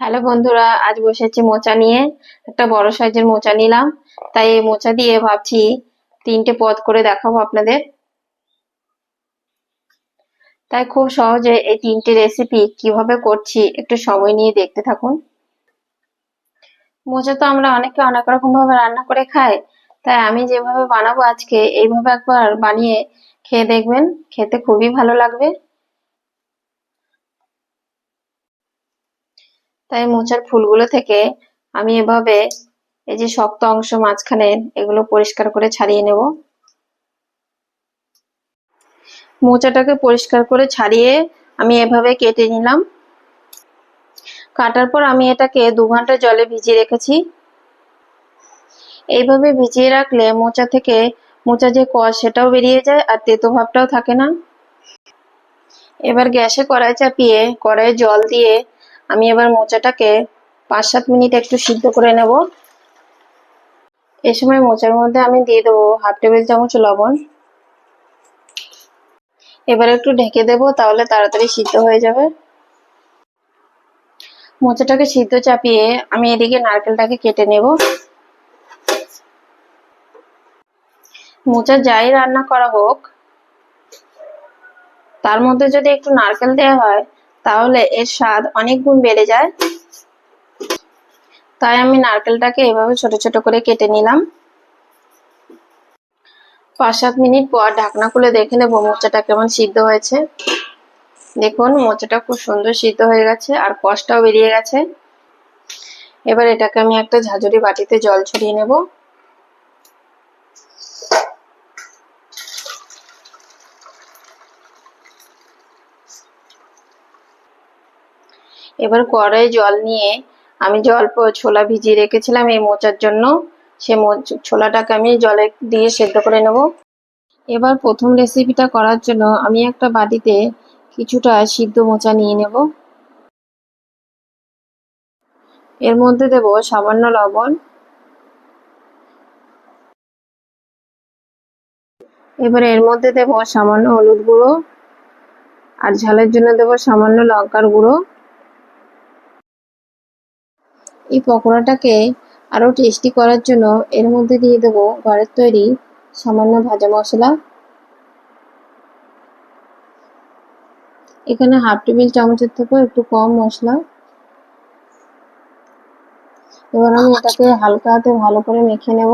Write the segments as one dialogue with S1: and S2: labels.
S1: Hello বন্ধুরা, আজ বসেছি মোচা নিয়ে। একটা বড় সাইজের মোচা নিলাম। তাই এই মোচা দিয়ে ভাবছি তিনটে পদ করে দেখাবো আপনাদের। তাই খুব সহজে এই তিনটে রেসিপি কীভাবে করছি একটু সময় নিয়ে দেখতে থাকুন। মোচা তো আমরা অনেকে অনেক রকম ভাবে রান্না করে খাই। তাই আমি যেভাবে বানাবো আজকে, এইভাবে একবার বানিয়ে খেয়ে দেখবেন। খেতে খুবই ভালো লাগবে। তাই মোচার ফুলগুলো থেকে আমি এভাবে এই যে শক্ত অংশ মাঝখানে এগুলো পরিষ্কার করে ছাড়িয়ে নেব। মোচাটাকে পরিষ্কার করে ছাড়িয়ে আমি এভাবে কেটে নিলাম। কাটার পর আমি এটাকে দু ঘণ্টা জলে ভিজিয়ে রেখেছি। এইভাবে ভিজিয়ে রাখলে মোচা থেকে মোচা যে কষ সেটাও বেরিয়ে যায় আর তেতো ভাবটাও থাকে না। এবার গ্যাসে কড়াই চাপিয়ে কড়াইয়ে জল দিয়ে আমি এবার মোচাটাকে পাঁচ সাত মিনিট একটু সিদ্ধ করে নেব। এ সময় মোচার মধ্যে আমি দিয়ে দেবো হাফ টেবিল চামচ লবণ। এবার একটু ঢেকে দেবো, তাহলে তাড়াতাড়ি সিদ্ধ হয়ে যাবে। মোচাটাকে সিদ্ধ চাপিয়ে আমি এদিকে নারকেলটাকে কেটে নেব। মোচা যাই রান্না করা হোক, তার মধ্যে যদি একটু নারকেল দেওয়া হয় তাহলে এর স্বাদ অনেক গুণ বেড়ে যায়। তাই আমি নারকেলটাকে এভাবে ছোট ছোট করে কেটে নিলাম। পাঁচ সাত মিনিট পর ঢাকনা খুলে দেখে নেব মোচাটা কেমন সিদ্ধ হয়েছে। দেখুন, মোচাটা খুব সুন্দর সিদ্ধ হয়ে গেছে আর কষটাও বেরিয়ে গেছে। এবার এটাকে আমি একটা ঝাঁঝরি বাটিতে জল ছড়িয়ে নেব। এবার কড়াই জল নিয়ে আমি অল্প ছোলা ভিজিয়ে রেখেছিলাম এই মোচার জন্য, সে ছোলাটাকে আমি জলে দিয়ে সেদ্ধ করে নেব। এবার প্রথম রেসিপিটা করার জন্য আমি একটা বাটিতে কিছুটা সিদ্ধ মোচা নিয়ে নেব। এর মধ্যে দেব সামান্য লবণ। এবার এর মধ্যে দেব সামান্য হলুদ গুঁড়ো। আর ঝালের জন্য দেব সামান্য লঙ্কার গুঁড়ো। এই পকোড়াটাকে আরও টেস্টি করার জন্য এর মধ্যে দিয়ে দেব ঘরের তৈরি সামান্য ভাজা মশলা। এখানে হাফ টেবিল চামচের থেকেও একটু কম মশলা। এবার আমি এটাকে হালকা হাতে ভালো করে মেখে নেব।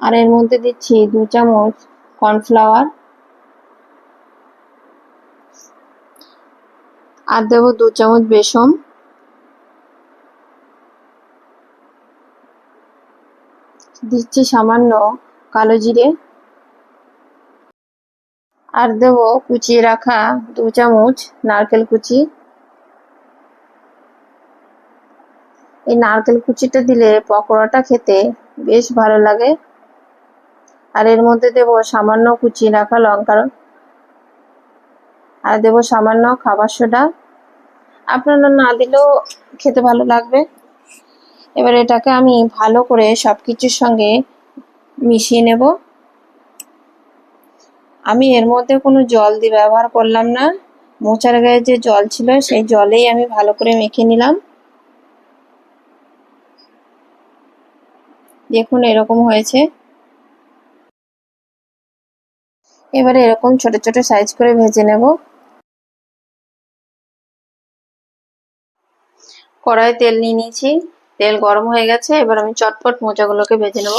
S1: আর এর মধ্যে দিচ্ছি দু চামচ কর্নফ্লাওয়ার। আর দেবো দু চামচ বেসন। দিচ্ছি সামান্য কালো জিরে। আর দেব কুচিয়ে রাখা দু চামচ নারকেল কুচি। এই নারকেল কুচিটা দিলে পকোড়াটা খেতে বেশ ভালো লাগে। আর এর মধ্যে দেব সামান্য কুচি রাখা লঙ্কার আর দেব সামান্য খাবার সোডা। আপনারা না দিলেও খেতে ভালো লাগবে। এবার এটাকে আমি ভালো করে সব কিছুর সঙ্গে মিশিয়ে নেব। আমি এর মধ্যে কোনো জল দিয়ে ব্যবহার করলাম না। মোচার গায়ে যে জল ছিল, সেই জলেই আমি ভালো করে মেখে নিলাম। দেখুন এরকম হয়েছে। এবারে এরকম ছোট ছোট সাইজ করে ভেজে নেব। কড়াই তেল নিয়ে নিয়েছি। তেল গরম হয়ে গেছে, এবার আমি চটপট মোচাগুলোকে ভেজে নেব।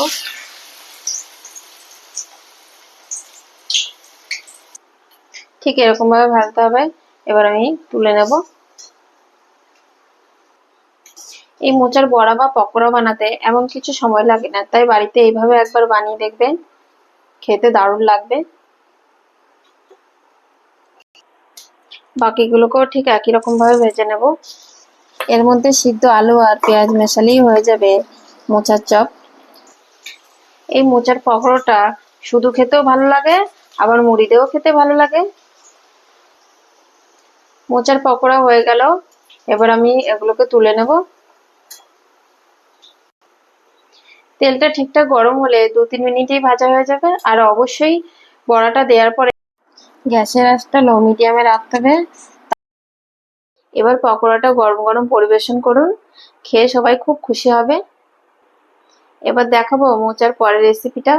S1: ঠিক এরকম ভাবে ভাজতে হবে। এবার আমি তুলে নেব। এই মোচার বড়া বা পকোড়া বানাতে এমন কিছু সময় লাগে না, তাই বাড়িতে এইভাবে একবার বানিয়ে দেখবেন। খেতে দারুণ লাগবে। বাকিগুলোকেও ঠিক একই রকম ভাবে ভেজে নেব। এর মধ্যে সিদ্ধ আলু আর পেঁয়াজ মেশালেই হয়ে যাবে মোচার চপ। এই মোচার পকোড়াটা শুধু খেতেও ভালো লাগে, আবার মুড়ি দিয়েও খেতে ভালো লাগে। মোচার পকোড়া হয়ে গেল, এবার আমি এগুলোকে তুলে নেব। তেলটা ঠিকঠাক গরম হলে দু তিন মিনিটেই ভাজা হয়ে যাবে, আর অবশ্যই বড়াটা দেওয়ার পরে গ্যাসের আঁচটা লো মিডিয়ামে রাখতে হবে। এবার পকোড়াটা গরম গরম পরিবেশন করুন। খেয়ে সবাই খুব খুশি হবে। এবার দেখাবো মোচার পরের রেসিপিটা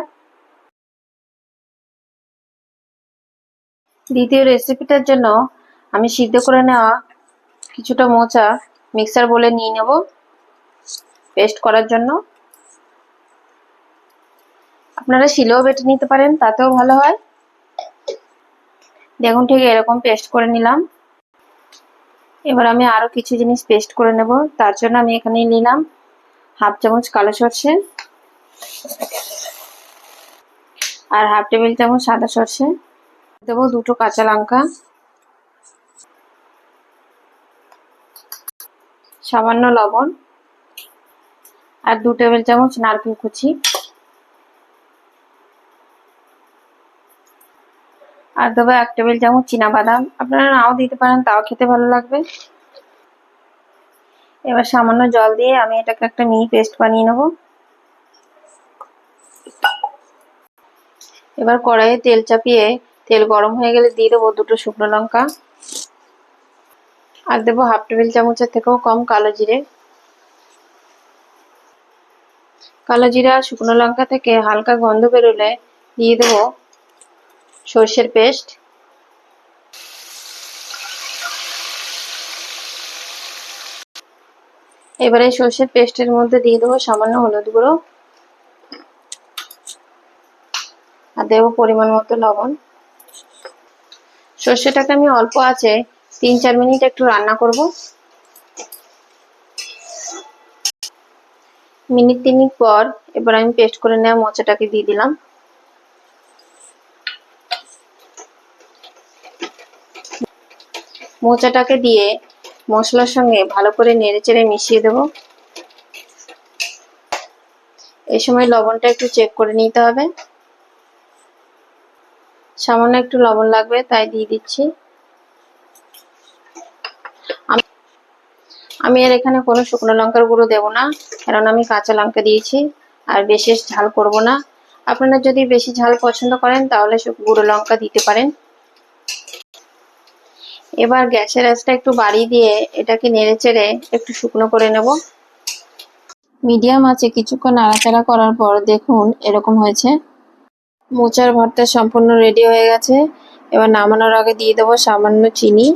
S1: দ্বিতীয় রেসিপিটার জন্য আমি সিদ্ধ করে নেওয়া কিছুটা মোচা মিক্সার বলে নিয়ে নেব পেস্ট করার জন্য। আপনারা শিলেও বেটে নিতে পারেন, তাতেও ভালো হয়। দেখুন ঠিক এরকম পেস্ট করে নিলাম। এবার আমি আরও কিছু জিনিস পেস্ট করে নেব। তার জন্য আমি এখানে নিলাম হাফ চামচ কালো সর্ষে আর হাফ টেবিল চামচ সাদা সর্ষে। দেবো দুটো কাঁচা লঙ্কা। সামান্য লবণ। আর দু টেবিল চামচ নারকেল কুচি। আর দেবো এক টেবিল চামচ বাদাম। আপনারা নাও দিতে পারেন, তাও খেতে ভালো লাগবে। এবার সামান্য জল দিয়ে আমি এটাকে একটা মিহি পেস্ট বানিয়ে নেব। এবার কড়াইয়ে তেল চাপিয়ে, তেল গরম হয়ে গেলে দিয়ে দেবো দুটো শুকনো লঙ্কা। আর দেবো হাফ টেবিল চামচের থেকেও কম কালো জিরে। কালো জিরা শুকনো লঙ্কা থেকে হালকা গন্ধ বেরোলে দিয়ে দেবো সর্ষের পেস্ট। এবারে সর্ষের পেস্টের মধ্যে দিয়ে দেবো সামান্য হলুদ গুঁড়ো আর দেবো পরিমাণ মতো লবণ। সর্ষেটাকে আমি অল্প আছে তিন চার মিনিট একটু রান্না করব। মিনিট তিনিক পর এবার আমি পেস্ট করে নেওয়া মোচাটাকে দিয়ে দিলাম। মোচাটাকে দিয়ে মশলার সঙ্গে ভালো করে নেড়ে চেড়ে মিশিয়ে দেব। এই সময় লবণটা একটু চেক করে নিতে হবে। সামান্য একটু লবণ লাগবে, তাই দিয়ে দিচ্ছি। আমি আর এখানে কোনো শুকনো লঙ্কার গুঁড়ো দেবো না, কারণ আমি কাঁচা লঙ্কা দিয়েছি, আর বেশি ঝাল করব না। আপনারা যদি বেশি ঝাল পছন্দ করেন, তাহলে গুঁড়ো লঙ্কা দিতে পারেন। এবার গ্যাসের আঁচটা একটু বাড়িয়ে দিয়ে এটাকে নেড়ে চেড়ে একটু শুকনো করে নেব। মিডিয়াম আছে কিছুক্ষণ নাড়াচাড়া করার পর দেখুন এরকম হয়েছে। মোচার ভর্তা সম্পূর্ণ রেডি হয়ে গেছে। এবার নামানোর আগে দিয়ে দেবো সামান্য চিনি।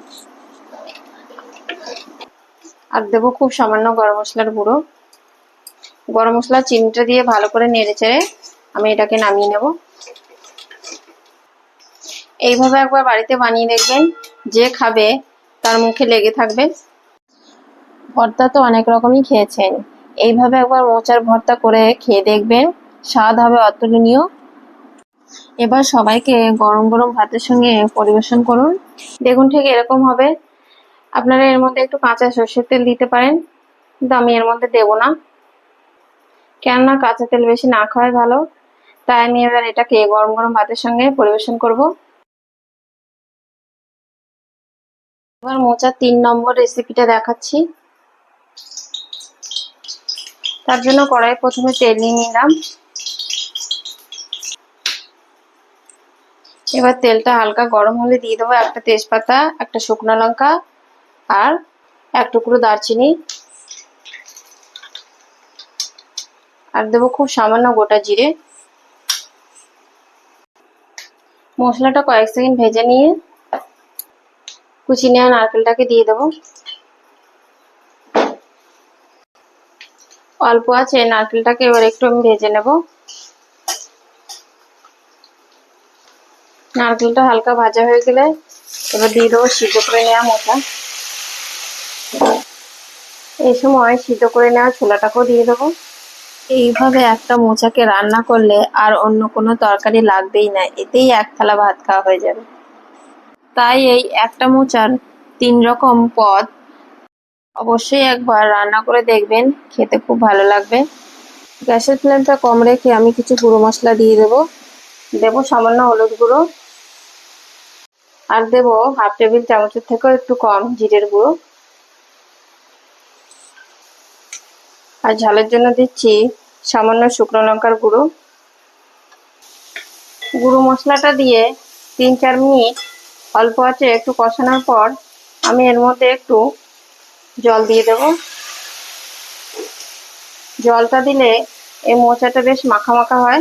S1: আর দেবো খুব সামান্য গরম মশলার গুঁড়ো। গরম মশলা চিনিটা দিয়ে ভালো করে নেড়ে চেড়ে আমি এটাকে নামিয়ে নেব। এইভাবে একবার বাড়িতে বানিয়ে দেখবেন। যে খাবে, তার মুখে লেগে থাকবে। ভর্তা তো অনেক রকমই খেয়েছেন। এইভাবে একবার মোচার ভর্তা করে খেয়ে দেখবেন, স্বাদ হবে অতুলনীয়। এবার সবাইকে গরম গরম ভাতের সঙ্গে পরিবেশন করুন। দেখুন ঠিক এরকম হবে। আপনারা এর মধ্যে একটু কাঁচা সর্ষের তেল দিতে পারেন, কিন্তু আমি এর মধ্যে দেব না। কেননা কাঁচা তেল বেশি না খাওয়াই ভালো। তাই আমি এবার এটাকে গরম গরম ভাতের সঙ্গে পরিবেশন করব। এবার মোচার তিন নম্বর রেসিপিটা দেখাচ্ছি। তার জন্য কড়াই প্রথমে তেল নিয়ে নিলাম। এবার তেলটা হালকা গরম হলে দিয়ে দেবো একটা তেজপাতা, একটা শুকনো লঙ্কা আর এক টুকরো দারচিনি। আর দেবো খুব সামান্য গোটা জিরে। মশলাটা কয়েক সেকেন্ড ভেজে নিয়ে কুচি নেওয়া নারকেলটাকে দিয়ে দেবো। অল্প আছে, নারকেলটাকে এবার একটু আমি ভেজে নেব। নারকেলটা হালকা ভাজা হয়ে গেলে এবার দিয়ে দেবো সিদ্ধ করে নেওয়া মোটা এই সময় সিদ্ধ করে নেওয়া ছোলাটাকেও দিয়ে দেবো। এইভাবে একটা মোচাকে রান্না করলে আর অন্য কোনো তরকারি লাগবেই না, এতেই এক থালা ভাত খাওয়া হয়ে যাবে। তাই এই একটা মোচার তিন রকম পদ অবশ্যই একবার রান্না করে দেখবেন, খেতে খুব ভালো লাগবে। গ্যাসের ফ্লেমটা কম রেখে আমি কিছু গুঁড়ো মশলা দিয়ে দেবো। দেবো সামান্য হলুদ গুঁড়ো। আর দেবো হাফ টেবিল চামচের থেকেও একটু কম জিরের গুঁড়ো। আর ঝালের জন্য দিচ্ছি সামান্য শুকনো লঙ্কার গুঁড়ো। গুঁড়ো মশলাটা দিয়ে তিন চার মিনিট অল্প আছে, একটু কষানোর পর আমি এর মধ্যে একটু জল দিয়ে দেব। জলটা দিলে এই মোচাটা বেশ মাখা মাখা হয়।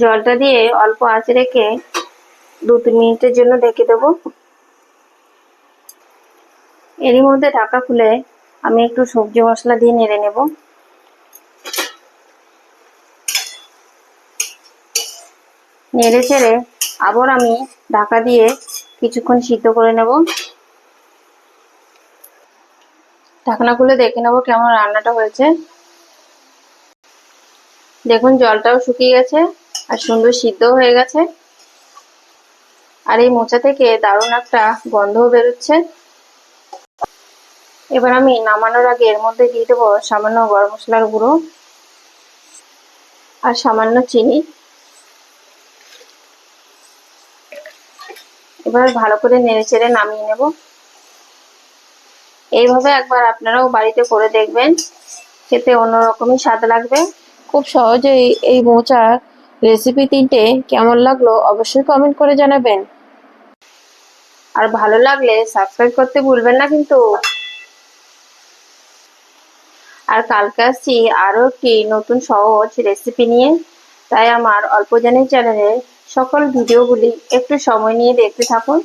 S1: জলটা দিয়ে অল্প আঁচে রেখে দু তিন মিনিটের জন্য ঢেকে দেবো। এরই মধ্যে ঢাকা খুলে আমি একটু সবজি মশলা দিয়ে নেড়ে নেব। নেড়ে চেড়ে আবার আমি ঢাকা দিয়ে কিছুক্ষণ সিদ্ধ করে নেব। ঢাকনা খুলে দেখে নেব কেমন রান্নাটা হয়েছে। দেখুন, জলটাও শুকিয়ে গেছে আর সুন্দর সিদ্ধ হয়ে গেছে। আর এই মোচা থেকে দারুণ একটা গন্ধও বেরোচ্ছে। এবার আমি নামানোর আগে এর মধ্যে দিয়ে দেবো সামান্য গরম মশলার গুঁড়ো আর সামান্য চিনি। এবার ভালো করে নেড়ে চেড়ে নামিয়ে নেব। এইভাবে একবার আপনারাও বাড়িতে করে দেখবেন খেতে অন্যরকমই স্বাদ লাগবে। খুব সহজেই এই মোচার রেসিপি তিনটে কেমন লাগল অবশ্যই কমেন্ট করে জানাবেন। আর ভালো লাগলে সাবস্ক্রাইব করতে ভুলবেন না কিন্তু। আর কালকে আসছি আরও একটি নতুন সহজ রেসিপি নিয়ে তাই আমার অল্প জানের চ্যানেলে সকল ভিডিওগুলি একটু সময় নিয়ে দেখতে থাকুন।